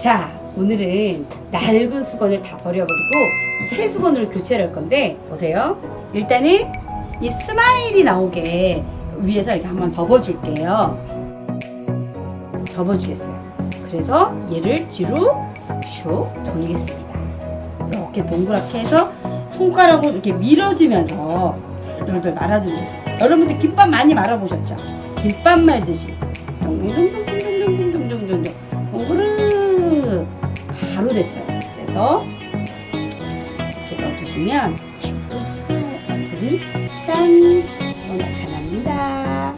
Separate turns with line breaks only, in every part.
자, 오늘은 낡은 수건을 다 버려버리고 새 수건으로 교체를 할 건데 보세요. 일단은 이 스마일이 나오게 위에서 이렇게 한번 접어줄게요. 접어주겠어요. 그래서 얘를 뒤로 쇼 돌리겠습니다. 이렇게 동그랗게 해서 손가락으로 이렇게 밀어주면서 돌돌 말아주세요. 여러분들 김밥 많이 말아보셨죠? 김밥 말듯이 동동 그래서 이렇게 넣어주시면 예쁜 스마일 얼굴이 짠 또 나타납니다.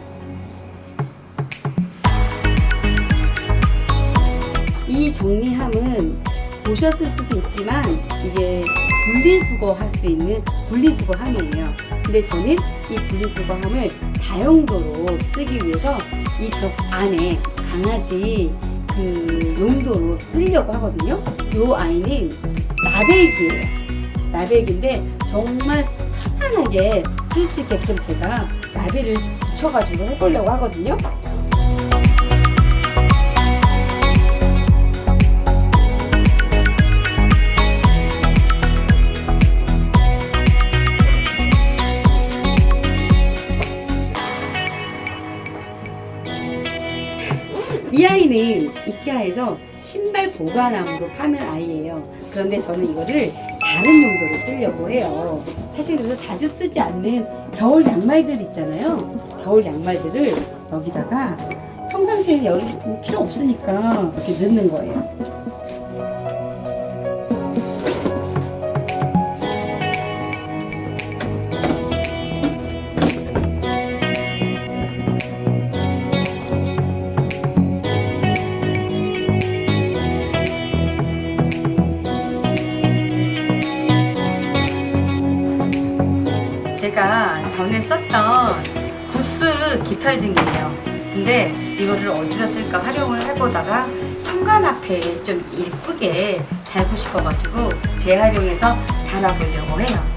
이 정리함은 보셨을 수도 있지만 이게 분리수거 할 수 있는 분리수거함이에요. 근데 저는 이 분리수거함을 다용도로 쓰기 위해서 이 벽 안에 강아지 그 용도로 쓰려고 하거든요. 요 아이는 라벨기예요. 라벨기인데 정말 편안하게 쓸 수 있게끔 제가 라벨을 붙여가지고 해보려고 하거든요. 이 아이는 이케아에서 신발 보관함으로 파는 아이예요. 그런데 저는 이거를 다른 용도로 쓰려고 해요. 사실 그래서 자주 쓰지 않는 겨울 양말들 있잖아요. 겨울 양말들을 여기다가 평상시에 여름 뭐 필요 없으니까 이렇게 넣는 거예요. 제가 전에 썼던 구스 깃털 등이에요. 근데 이거를 어디다 쓸까 활용을 해보다가 현관 앞에 좀 예쁘게 달고 싶어가지고 재활용해서 달아보려고 해요.